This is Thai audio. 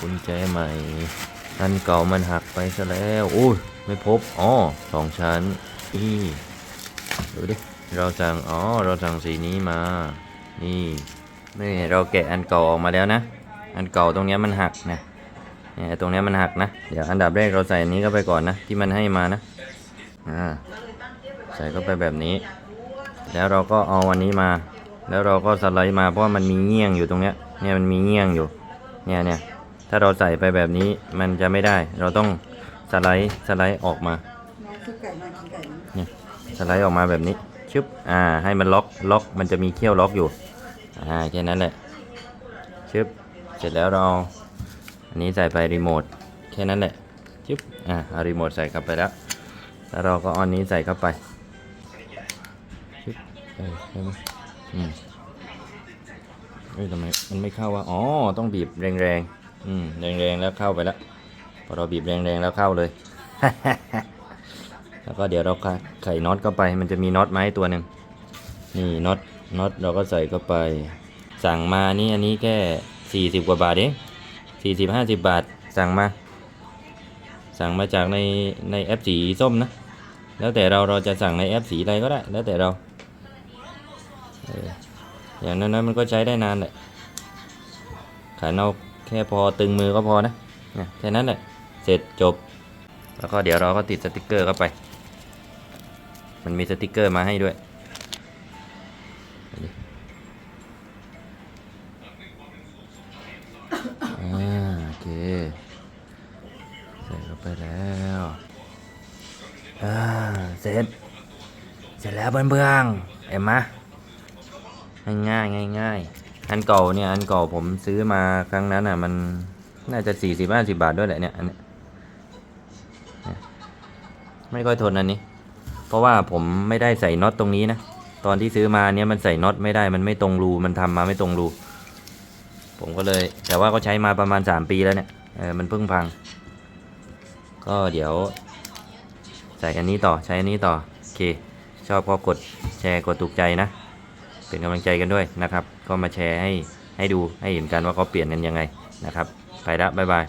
กุญแจใหม่ อันเก่ามันหักไปซะแล้วโอ้ยไม่พบอ๋อสองชั้นอีดูดิเราสั่งอ๋อเราสั่งสีนี้มา นี่นี่เราแกะอันเก่าออกมาแล้วนะ อันเก่าตรงเนี้ยมันหักนะเนี่ยตรงเนี้ยมันหักนะ เดี๋ยวอันดับแรกเราใส่อันนี้เข้าไปก่อนนะ ที่มันให้มานะอ่าใส่เข้าไปแบบนี้ แล้วเราก็เอาอันนี้มา แล้วเราก็สไลด์มาเพราะมันมีเงี้ยงอยู่ตรงเนี้ยเนี่ยมันมีเงี้ยงอยู่เนี่ยเนี่ย ถ้าเราใส่ไปแบบนี้มันจะไม่ได้ เราต้องสไลด์สไลด์ออกมาเนี่ยสไลด์ออกมาแบบนี้ชึบอ่า ให้มันล็อกล็อก มันจะมีเขี้ยวล็อกอยู่อ่าแค่นั้นแหละชึบเสร็จแล้วเราอันนี้ใส่ไปรีโมทแค่นั้นแหละชึบอ่าเอารีโมทใส่เข้าไปแล้วแล้วเราก็อาอันนี้ใส่เข้าไปชึบเออใช่ไหมอืมเฮ้ยทำไมมันไม่เข้าวะอ๋อต้องบีบแรงๆ อืมแรงๆแล้วเข้าไปแล้วพอเราบีบแรงๆแล้วเข้าเลย แล้วก็เดี๋ยวเราไขไขน็อตเข้าไป มันจะมีน็อตไม้ตัวหนึ่งนี่น็อตน็อตเราก็ใส่เข้าไป สั่งมานี่อันนี้แค่สี่สิบกว่าบาทเองสี่สิบห้าสิบบาทสั่งมา สั่งมาจากในในแอปสีส้มนะ แล้วแต่เราเราจะสั่งในแอปสีอะไรก็ได้ แล้วแต่เราอย่างนั้นนะมันก็ใช้ได้นานแหละขันเอา แค่พอตึงมือก็พอนะแค่นั้นแหละเสร็จจบ แล้วก็เดี๋ยวเราก็ติดสติกเกอร์เข้าไป มันมีสติกเกอร์มาให้ด้วยเอาดิอ่าโอเค ใส่เข้าไปแล้วอ่าเสร็จ เสร็จแล้วเพื่อนๆเอ็มมาง่ายง่ายง่าย อันเก่าเนี่ยอันเก่าผมซื้อมาครั้งนั้นอะ มันน่าจะสี่สิบห้าสิบาทด้วยแหละเนี่ยอันเนี้ยไม่ค่อยทนอันนี้ เพราะว่าผมไม่ได้ใส่น็อตตรงนี้นะตอนที่ซื้อมาเนี้ยมันใส่น็อตไม่ได้มันไม่ตรงรูมันทำมาไม่ตรงรู ผมก็เลย แต่ว่าก็ใช้มาประมาณ3ปีแล้วเนี่ยเออมันเพิ่งพัง ก็เดี๋ยว ใส่อันนี้ต่อใช้อันนี้ต่อโอเค ชอบก็กดแชร์กดถูกใจนะ เป็นกำลังใจกันด้วยนะครับ ก็มาแชร์ให้ให้ดูให้เห็นกันว่าเขาเปลี่ยนกันยังไงนะครับ ไปละบ๊ายบาย